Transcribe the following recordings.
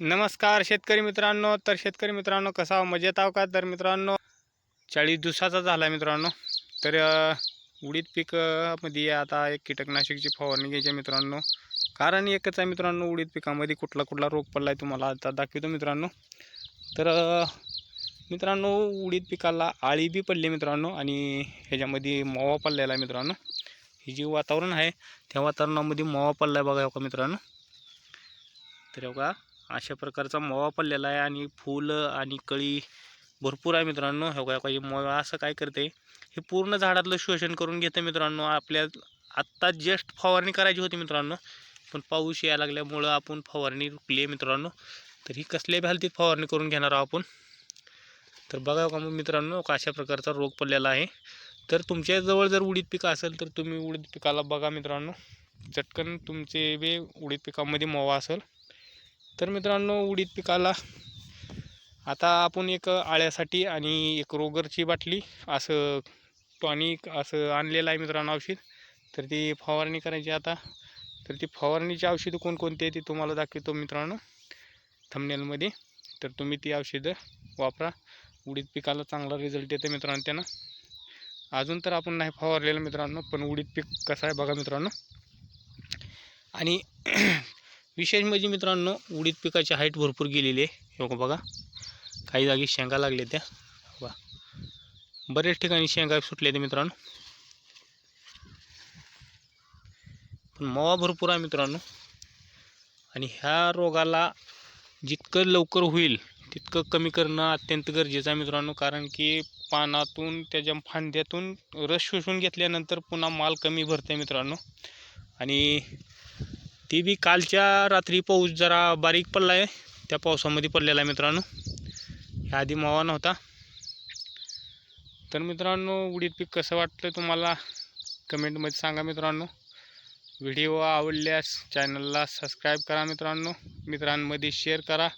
नमस्कार शेतकरी मित्रांनो. तर शेतकरी मित्रांनो कसा मजेत आहो का? तर मित्रांनो चाळीस दिवसाचा झाला मित्रांनो. तर उडीद पिकामध्ये आता एक कीटकनाशकची फवारणी घ्यायची आहे मित्रांनो. कारण एकच आहे मित्रांनो उडीद पिकामध्ये कुठला कुठला रोग पडला आहे तुम्हाला आता दाखवतो मित्रांनो. तर मित्रांनो उडीद पिकाला आळी बी पडली मित्रांनो आणि ह्याच्यामध्ये मावा पडलेला आहे मित्रांनो. हे जे वातावरण आहे त्या वातावरणामध्ये मावा पडला आहे बघा हो का मित्रांनो. तर का अशा प्रकारचा मवा पडलेला आहे आणि फुलं आणि कळी भरपूर आहे मित्रांनो. हे बघा हे मवा असं काय करते? हे पूर्ण झाडातलं शोषण करून घेतं मित्रांनो. आपल्या आत्ता जस्ट फवारणी करायची होती मित्रांनो. पण पाऊस यायला लागल्यामुळं आपण फवारणी रुकली आहे मित्रांनो. तर ही कसल्या बी हालतीत फवारणी करून घेणार आहोत आपण? तर बघा हो का मग मित्रांनो का अशा प्रकारचा रोग पडलेला आहे. तर तुमच्याजवळ जर उडीद पिकं असेल तर तुम्ही उडीद पिकाला बघा मित्रांनो. चटकन तुमचे बी उडीद पिकामध्ये मवा असेल. तर मित्रांनो उडीद पिकाला आता आपण एक आळ्यासाठी आणि एक रोगरची बाटली असं टॉनिक असं आणलेलं आहे मित्रांनो औषध. तर ती फवारणी करायची आता. तर ती फवारणीची औषधं कोणकोणती आहे ती तुम्हाला दाखवतो मित्रांनो थमनेलमध्ये तर तुम्ही ती औषधं वापरा. उडीद पिकाला चांगला रिझल्ट येते मित्रांनो त्यानं. अजून तर आपण नाही फवारलेलं मित्रांनो पण उडीद पीक कसं आहे बघा मित्रांनो. आणि विशेष म्हणजे मित्रांनो उडीद पिकाची हाईट भरपूर गेलेली आहे. हे बघा काही जागी शेंगा लागल्या त्या. बघा. बऱ्याच ठिकाणी शेंगा सुटल्या त्या मित्रांनो. पण मावा भरपूर आहे मित्रांनो. आणि ह्या रोगाला जितकं लवकर होईल तितकं कमी करणं अत्यंत गरजेचं आहे मित्रांनो. कारण की पानातून त्याच्या फांद्यातून रस शोषून घेतल्यानंतर पुन्हा माल कमी भरते मित्रांनो. आणि ती बी कालच्या रात्री पाऊस जरा बारीक पडला आहे त्या पावसामध्ये पडलेला आहे मित्रांनो. ह्या आधी मावा नव्हता. तर मित्रांनो उडीद पीक कसं वाटलं तुम्हाला? कमेंटमध्ये सांगा मित्रांनो. व्हिडिओ आवडल्यास चॅनलला सबस्क्राईब करा मित्रांनो. मित्रांमध्ये शेअर करा.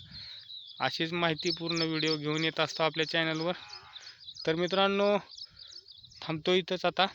अशीच माहितीपूर्ण व्हिडिओ घेऊन येत असतो आपल्या चॅनलवर तर मित्रांनो थांबतो इथंच आता.